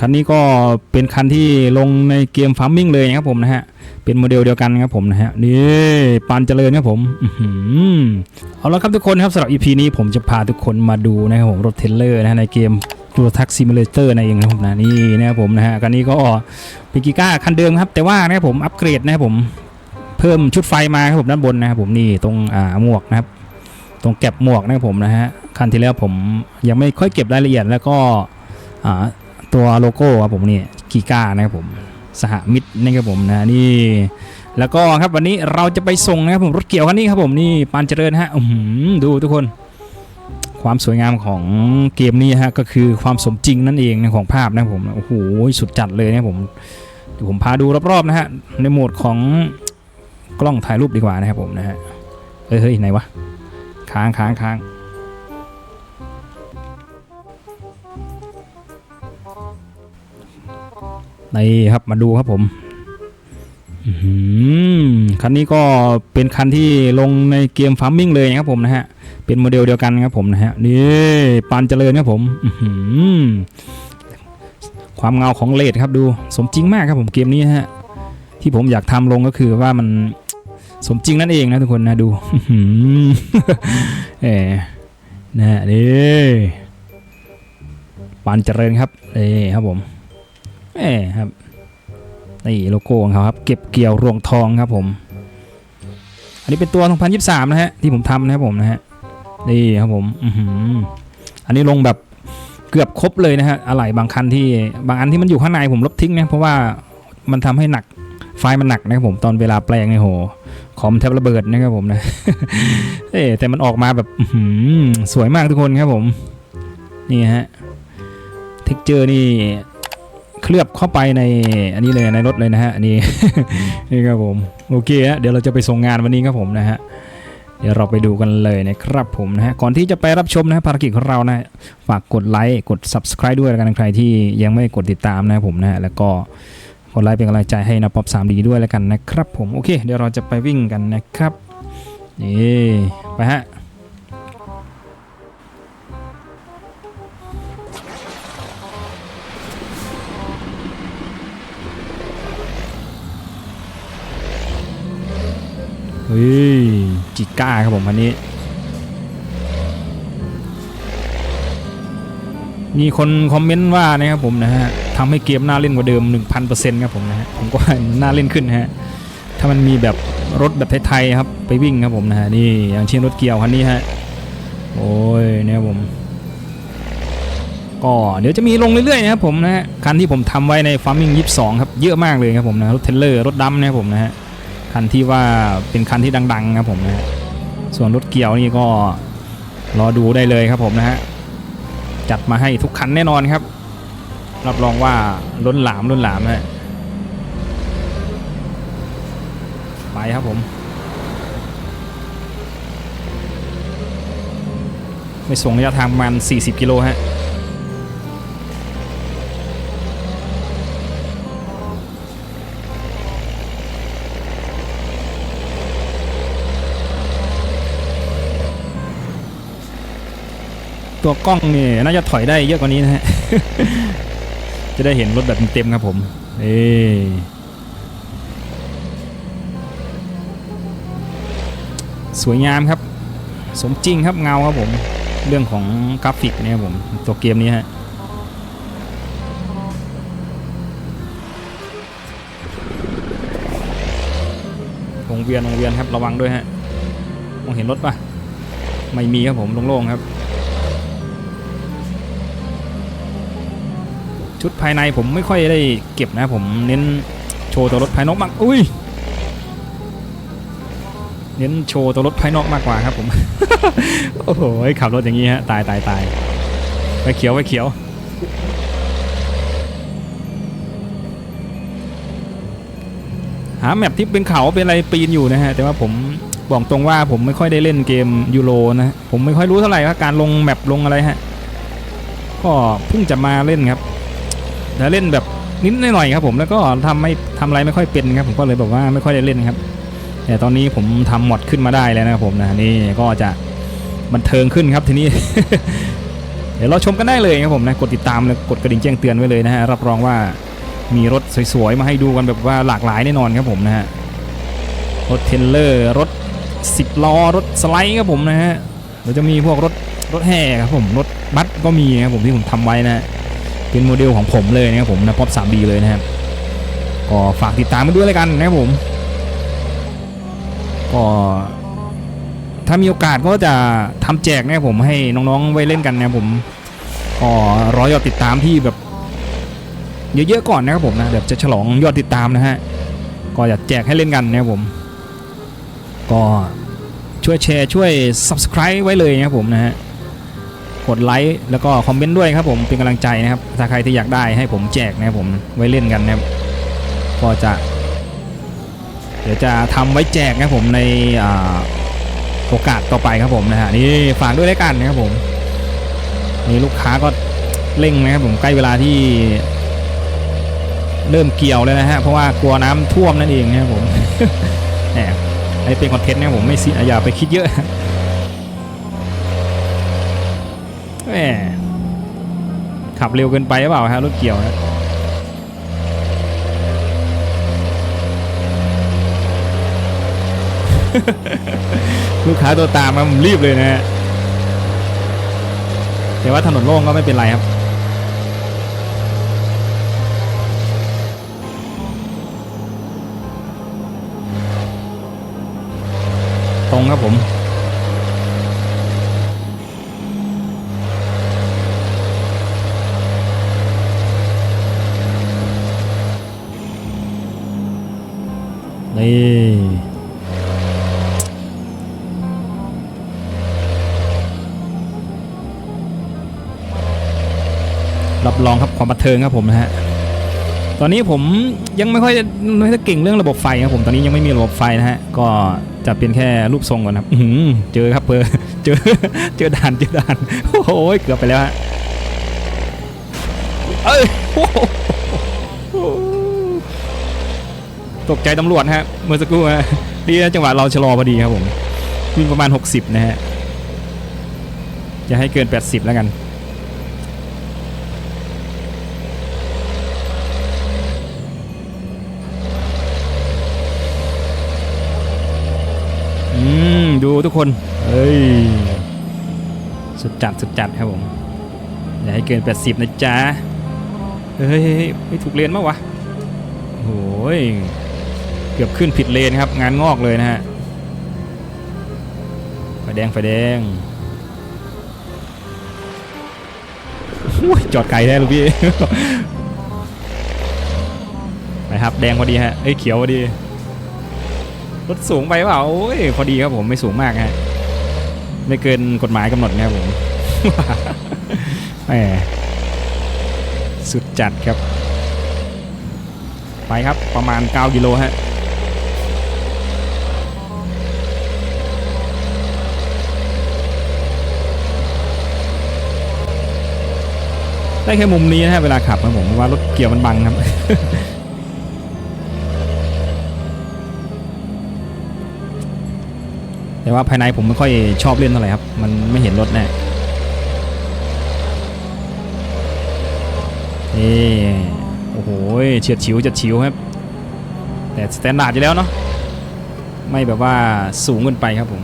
คันนี้ก็เป็นคันที่ลงในเกมฟาร์มมิ่งเลยนะครับผมนะฮะ เป็นโมเดลเดียวกันครับผมนะฮะ นี่ปานเจริญครับผมอือหือเอาละครับทุกคนครับสำหรับ EP นี้ผมจะพาทุกคนมาดูนะครับผมรถเทรลเลอร์นะฮะในเกมตัวทักซิมูเลเตอร์นั่นเองนะครับผมนะนี่นะครับผมนะฮะคันนี้ก็เป็นกิก้าคันเดิมครับ แต่ว่านะครับผมอัปเกรดนะครับผมเพิ่มชุดไฟมาครับผมด้านบนนะครับผมนี่ตรงอ่าหมวกนะครับ ตรงแก็บหมวกนะครับผมนะฮะคันที่แล้วผมยังไม่ค่อยเก็บรายละเอียดแล้วก็ ตัวโลโก้ครับผมนี่กีก้านะครับผมสหมิตรนะครับผมนะนี่แล้วก็ครับวันนี้เราจะไปส่งนะครับผมรถเกี่ยวคันนี้ครับผมนี่ปานเจริญฮะดูทุกคนความสวยงามของเกมนี้ฮะก็คือความสมจริงนั่นเองของภาพนะครับผมโอ้โหสุดจัดเลยนะครับผมเดี๋ยวผมพาดูรอบๆนะฮะในโหมดของกล้องถ่ายรูปดีกว่านะครับผมนะฮะเอ้ยเฮ้ยไหนวะค้างค้างค้าง นี่ครับมาดูครับผมคันนี้ก็เป็นคันที่ลงในเกมฟาร์มมิ่งเลยนะครับผมนะฮะ เป็นโมเดลเดียวกันครับผมนะฮะ นี่ปานเจริญครับผมความเงาของเลดครับดูสมจริงมากครับผมเกมนี้ฮะ ที่ผมอยากทำลงก็คือว่ามันสมจริงนั่นเองนะทุกคนนะดูเอ๋นะนี่ปานเจริญครับเอ้ครับผม เอ้ครับนี่โลโก้ของเขาครับเก็บเกี่ยวรวงทองครับผม อันนี้เป็นตัว 2023 นะฮะที่ผมทำนะครับผมนะฮะนี่ครับผมอืมอันนี้ลงแบบเกือบครบเลยนะฮะอะไหล่บางคันที่บางอันที่มันอยู่ข้างในผมลบทิ้งนะเพราะว่ามันทำให้หนักไฟล์มันหนักนะครับผมตอนเวลาแปลงเนี่ยโหคอมแทบระเบิดนะครับผมนะเอ๊แต่มันออกมาแบบหืสวยมากทุกคนครับผม นี่ฮะเท็กเจอร์นี่ เคลือบเข้าไปในอันนี้เลยในรถเลยนะฮะอันนี้นี่ครับผมโอเคฮะเดี๋ยวเราจะไปส่งงานวันนี้ครับผมนะฮะเดี๋ยวเราไปดูกันเลยนะครับผมนะฮะก่อนที่จะไปรับชมนะฮะภารกิจของเรานะฮะฝากกดไลค์กด subscribe ด้วยแล้วกันใครที่ยังไม่กดติดตามนะครับผมนะฮะแล้วก็กดไลค์เป็นกำลังใจให้นะป๊อป 3D ด้วยแล้วกันนะครับผมโอเค เดี๋ยวเราจะไปวิ่งกันนะครับนี่ไปฮะ เฮ้ยจิก้าครับผมคันนี้ มีคนคอมเมนต์ว่านะครับผมนะฮะทำให้เกมน่าเล่นกว่าเดิม 1,000%ครับผมนะฮะผมก็น่าเล่นขึ้นฮะถ้ามันมีแบบรถแบบไทยๆครับไปวิ่งครับผมนะฮะนี่อย่างเช่นรถเกี่ยวคันนี้ฮะโอ้ยเนี่ยผมก็เดี๋ยวจะมีลงเรื่อยๆนะครับผมนะฮะคันที่ผมทำไว้ใน Farming 22ครับเยอะมากเลยครับผมนะรถเทรลเลอร์รถดำนะครับผมนะฮะ คันที่ว่าเป็นคันที่ดังๆครับผมนะฮะส่วนรถเกี่ยวนี่ก็รอดูได้เลยครับผมนะฮะจัดมาให้ทุกคันแน่นอนครับ รับรองว่าล้นหลามล้นหลามฮะไปครับผมไปส่งระยะทางประมาณ40 กิโลฮะ ตัวกล้องนี่น่าจะถอยได้เยอะกว่านี้นะฮะ จะได้เห็นรถแบบเต็มครับผม เอ้สวยงามครับ สมจริงครับเงาครับผม เรื่องของกราฟิกเนี่ยผมตัวเกมนี้ฮะวงเวียนวงเวียนครับระวังด้วยฮะมองเห็นรถปะไม่มีครับผมโล่งๆครับ ชุดภายในผมไม่ค่อยได้เก็บนะผมเน้นโชว์ตัวรถภายนอกมากอุ้ยเน้นโชว์ตัวรถภายนอกมากกว่าครับผม โอ้โหขับรถอย่างนี้ฮะตายตายตายไปเขียวไปเขียว หาแมปที่เป็นเขาเป็นอะไรปีนอยู่นะฮะแต่ว่าผมบอกตรงว่าผมไม่ค่อยได้เล่นเกมยูโรนะผมไม่ค่อยรู้เท่าไหร่ว่าการลงแมปลงอะไรฮะก็เพิ่งจะมาเล่นครับ แต่เล่นแบบนิดหน่อยครับผมแล้วก็ทำไม่ทำอะไรไม่ค่อยเป็นครับผมก็เลยแบอกว่าไม่ค่อยได้เล่นครับ แต่ตอนนี้ผมทำมดขึ้นมาได้แล้วนะครับผมนะนี่ก็จะบันเทิงขึ้นครับทีนี้ เดี๋ยวเราชมกันได้เลยครับผมนะกดติดตามและกดกระดิ่งแจ้งเตือนไว้เลยนะฮะรับรองว่ามีรถสวยๆมาให้ดูกันแบบว่าหลากหลายแน่นอนครับผมนะฮะรถเทรลเลอร์รถ10ล้อรถสไลด์ครับผมนะฮะเดี๋ยวจะมีพวกรถรถแห่ครับผมรถบัสก็มีครับผมที่ผมทำไว้นะฮะ เป็นโมเดลของผมเลยนะครับผมนะป๊อป 3D เลยนะครับก็ฝากติดตามมาด้วยเลยกันนะครับผมก็ถ้ามีโอกาสก็จะทำแจกนะครับผมให้น้องๆไว้เล่นกันนะครับผมก็รอยอดติดตามที่แบบ เยอะๆก่อนนะครับผมนะเดี๋ยวจะฉลองยอดติดตามนะฮะก็อยากแจกให้เล่นกันนะครับผม ก็ช่วยแชร์ช่วย subscribe ไว้เลยนะครับผมนะฮะ กดไลค์แล้วก็คอมเมนต์ด้วยครับผมเป็นกำลังใจนะครับ ถ้าใครที่อยากได้ให้ผมแจกนะครับผมไว้เล่นกันนะครับก็จะ เดี๋ยวจะทำไว้แจกนะครับผมในโอกาสต่อไปครับผมนะฮะนี่ฝากด้วยแล้วกันนะครับผมนี่ลูกค้าก็เร่งนะครับผมใกล้เวลาที่ เริ่มเกี่ยวแล้วนะฮะเพราะว่ากลัวน้ำท่วมนั่นเองนะครับผมแหมอันนี้เป็นคอนเทนต์นะครับผมไม่สิอย่าไปคิดเยอะ มขับเร็วเกินไปหรือเปล่าฮะรถเกี่ยวนะลูกค้าตัวตามมาผมรีบเลยนะฮะแต่ว่าถนนโล่งก็ไม่เป็นไรครับตรงครับผม รับรองครับความบันเทิงครับผมนะฮะตอนนี้ผมยังไม่ค่อยไม่ค่อยเก่งเรื่องระบบไฟครับผมตอนนี้ยังไม่มีระบบไฟนะฮะก็จะเป็นแค่รูปทรงก่อนครับเจอครับเพอเจอเจอด่านเจอด่านโอ้โหเกือบไปแล้วฮะเอ้ย ตกใจตำรวจฮะเมื่อสักครู่ฮะดีนะจังหวะเราชะลอพอดีครับผมวิ่งประมาณ 60 นะฮะจะให้เกิน 80 แล้วกันอืมดูทุกคนเฮ้ยสุดจัดสุดจัดครับผมอย่าให้เกิน 80 นะจ๊ะเฮ้ยไม่ถูกเลนมั้วะโอ้ย เกือบขึ้นผิดเลนครับ งานงอกเลยนะฮะไฟแดงไฟแดงจอดไกลแท้ลูกพี่ไปครับแดงพอดีฮะเอ้ยเขียวพอดีรถสูงไปเปล่าโอ้ยพอดีครับผมไม่สูงมากฮะไม่เกินกฎหมายกำหนดนะครับผมแหมสุดจัดครับ ไปครับประมาณ 9 กิโลฮะ ได้แค่มุมนี้นะฮะเวลาขับนะผมเพราะว่ารถเกี่ยวมันบังครับแต่ว่าภายในผมไม่ค่อยชอบเล่นเท่าไหร่ครับ มันไม่เห็นรถแน่นี่โอ้โหเฉียดฉิวเฉียดฉิวครับ แต่สแตนดาร์ดอยู่แล้วเนาะ ไม่แบบว่าสูงเกินไปครับผม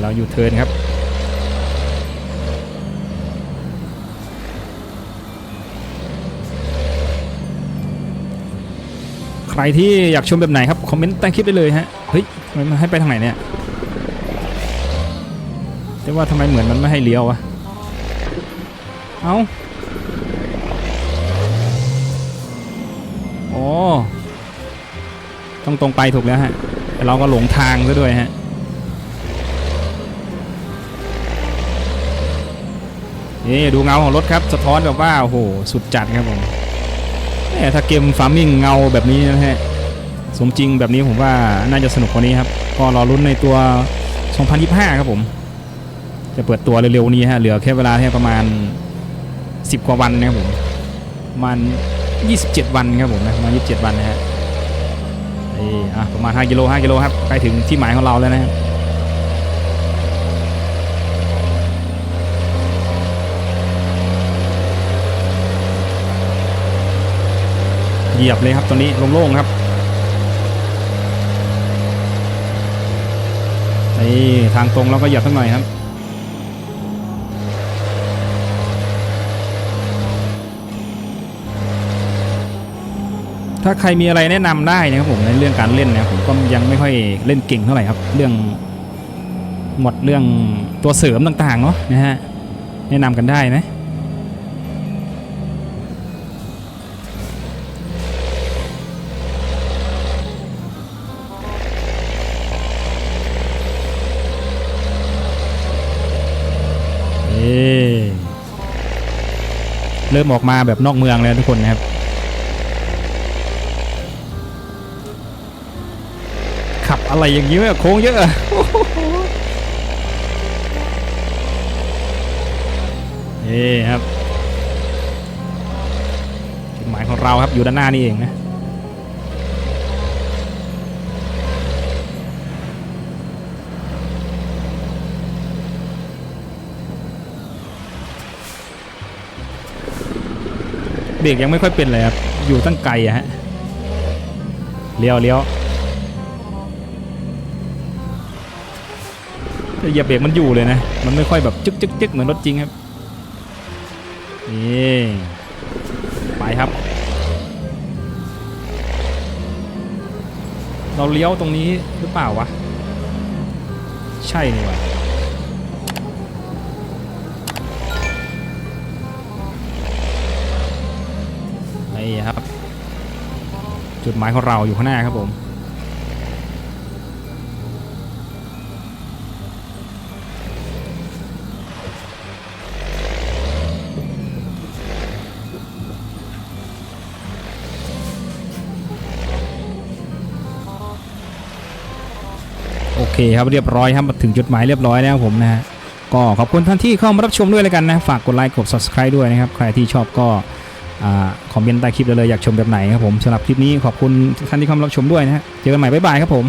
เราอยู่เทินครับ ใครที่อยากชมแบบไหนครับ คอมเมนต์ใต้คลิปได้เลยฮะ เฮ้ยทำไมมันให้ไปทางไหนเนี่ย แต่ว่าทำไมเหมือนมันไม่ให้เลี้ยววะ เอาโอ้ต้องตรงไปถูกแล้วฮะ แต่เราก็หลงทางซะด้วยฮะนี่ดูเงาของรถครับ สะท้อนแบบว่า โอ้โห สุดจัดครับผม ถ้าเกมฟาร์มิ่งเงาแบบนี้นะฮะสมจริงแบบนี้ผมว่าน่าจะสนุกกว่านี้ครับ ก็รอรุ้นในตัว 2025 ครับผม จะเปิดตัวเร็วๆนี้ฮะ เหลือแค่เวลาแค่ประมาณ 10 กว่าวันนะครับผมมาณ27 วันครับผมนะมา27 วันนะฮะอะประมาณ 5 กิโล 5 กิโลครับ ใกล้ถึงที่หมายของเราแล้วนะครับ เหยียบเลยครับตรงนี้โล่งๆครับนี่ทางตรงเราก็เหยียบสักหน่อยครับถ้าใครมีอะไรแนะนำได้นะครับผมในเรื่องการเล่นเนะผมก็ยังไม่ค่อยเล่นเก่งเท่าไหร่ครับ เรื่องหมดเรื่องตัวเสริมต่างๆเนาะนะฮะแนะนำกันได้นะ เริ่มออกมาแบบนอกเมืองแล้วทุกคนนะครับ ขับอะไรอย่างนี้วะโค้งเยอะอะเอ๊ครับจุดหมายของเราครับอยู่ด้านหน้านี่เองนะ เบรกยังไม่ค่อยเป็นเลยครับอยู่ตั้งไกลอะฮะเลี้ยวเลี้ยวแต่เหยียบเบรกมันอยู่เลยนะ มันไม่ค่อยแบบจึกจึกจึกเหมือนรถจริงครับนี่ไปครับ เราเลี้ยวตรงนี้หรือเปล่าวะ ใช่นี่วะ นี่ครับ จุดหมายของเราอยู่ข้างหน้าครับผมโอเคครับเรียบร้อยครับมาถึงจุดหมายเรียบร้อยแล้วผมนะฮะก็ขอบคุณท่านที่เข้ามารับชมด้วยแล้วกันนะ ฝากกดไลค์กด subscribe ด้วยนะครับ ใครที่ชอบก็ คอมเมนต์ใต้คลิปได้เลยอยากชมแบบไหนครับผมสำหรับคลิปนี้ขอบคุณท่านที่เข้ามารับชมด้วยนะฮะเจอกันใหม่บ๊ายบายครับผม